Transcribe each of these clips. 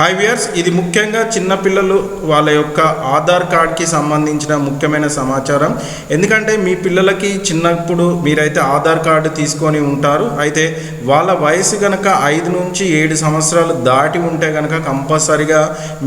Hi viewers ఇది ముఖ్యంగా చిన్నపిల్లలు వాళ్ళ యొక్క ఆధార్ కార్డ్కి సంబంధించిన ముఖ్యమైన సమాచారం. ఎందుకంటే మీ పిల్లలకి చిన్నప్పుడు మీరైతే ఆధార్ కార్డు తీసుకొని ఉంటారు అయితే వాళ్ళ వయసు గనక ఐదు నుంచి ఏడు సంవత్సరాలు దాటి ఉంటే కనుక కంపల్సరిగా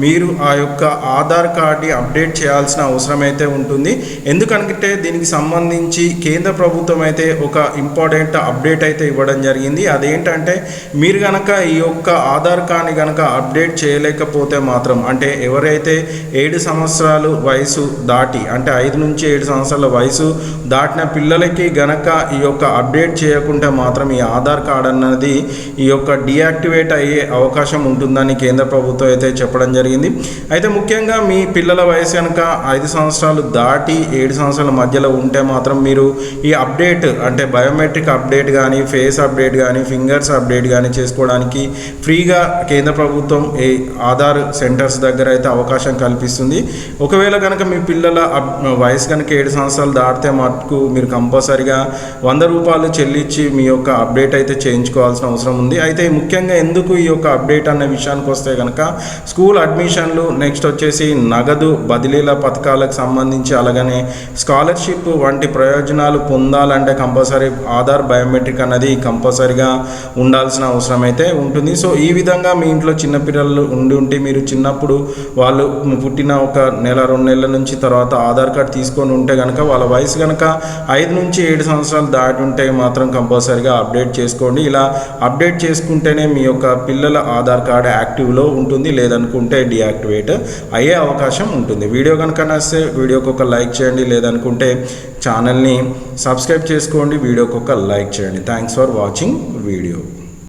మీరు ఆ యొక్క ఆధార్ కార్డ్ని అప్డేట్ చేయాల్సిన అవసరం అయితే ఉంటుంది. ఎందుకంటే దీనికి సంబంధించి కేంద్ర ప్రభుత్వం అయితే ఒక ఇంపార్టెంట్ అప్డేట్ అయితే ఇవ్వడం జరిగింది. అదేంటంటే మీరు కనుక ఈ యొక్క ఆధార్ కార్డ్ని కనుక అప్డేట్ చేయలేకపోతే మాత్రం అంటే ఎవరైతే ఏడు సంవత్సరాలు వయసు దాటి అంటే ఐదు నుంచి ఏడు సంవత్సరాల వయసు దాటిన పిల్లలకి గనక ఈ యొక్క అప్డేట్ చేయకుంటే మాత్రం ఈ ఆధార్ కార్డ్ అన్నది ఈ యొక్క డియాక్టివేట్ అయ్యే అవకాశం ఉంటుందని కేంద్ర ప్రభుత్వం అయితే చెప్పడం జరిగింది. అయితే ముఖ్యంగా మీ పిల్లల వయసు కనుక ఐదు సంవత్సరాలు దాటి ఏడు సంవత్సరాల మధ్యలో ఉంటే మాత్రం మీరు ఈ అప్డేట్ అంటే బయోమెట్రిక్ అప్డేట్ కానీ ఫేస్ అప్డేట్ కానీ ఫింగర్స్ అప్డేట్ కానీ చేసుకోవడానికి ఫ్రీగా కేంద్ర ప్రభుత్వం ఈ ఆధార్ సెంటర్స్ దగ్గర అయితే అవకాశం కల్పిస్తుంది. ఒకవేళ కనుక మీ పిల్లల వయసు కనుక ఏడు సంవత్సరాలు దాటితే మటుకు మీరు కంపల్సరిగా వంద రూపాయలు చెల్లించి మీ యొక్క అప్డేట్ అయితే చేయించుకోవాల్సిన అవసరం ఉంది. అయితే ముఖ్యంగా ఎందుకు ఈ యొక్క అప్డేట్ అనే విషయానికి వస్తే కనుక స్కూల్ అడ్మిషన్లు నెక్స్ట్ వచ్చేసి నగదు బదిలీల పథకాలకు సంబంధించి అలాగనే స్కాలర్షిప్ వంటి ప్రయోజనాలు పొందాలంటే కంపల్సరీ ఆధార్ బయోమెట్రిక్ అన్నది కంపల్సరీగా ఉండాల్సిన అవసరం అయితే ఉంటుంది. సో ఈ విధంగా మీ ఇంట్లో చిన్నపిల్లలు ఉండి ఉంటే మీరు చిన్నప్పుడు వాళ్ళు పుట్టిన ఒక నెల రెండు నెలల నుంచి తర్వాత ఆధార్ కార్డ్ తీసుకొని ఉంటే కనుక వాళ్ళ వయసు కనుక ఐదు నుంచి ఏడు సంవత్సరాలు దాటి ఉంటే మాత్రం కంపల్సరీగా అప్డేట్ చేసుకోండి. ఇలా అప్డేట్ చేసుకుంటేనే మీ యొక్క పిల్లల ఆధార్ కార్డ్ యాక్టివ్లో ఉంటుంది లేదనుకుంటే డియాక్టివేట్ అయ్యే అవకాశం ఉంటుంది. వీడియో కనుక నచ్చితే వీడియోకి ఒక లైక్ చేయండి లేదనుకుంటే ఛానల్ని సబ్స్క్రైబ్ చేసుకోండి వీడియోకి ఒక లైక్ చేయండి. Thanks for watching video.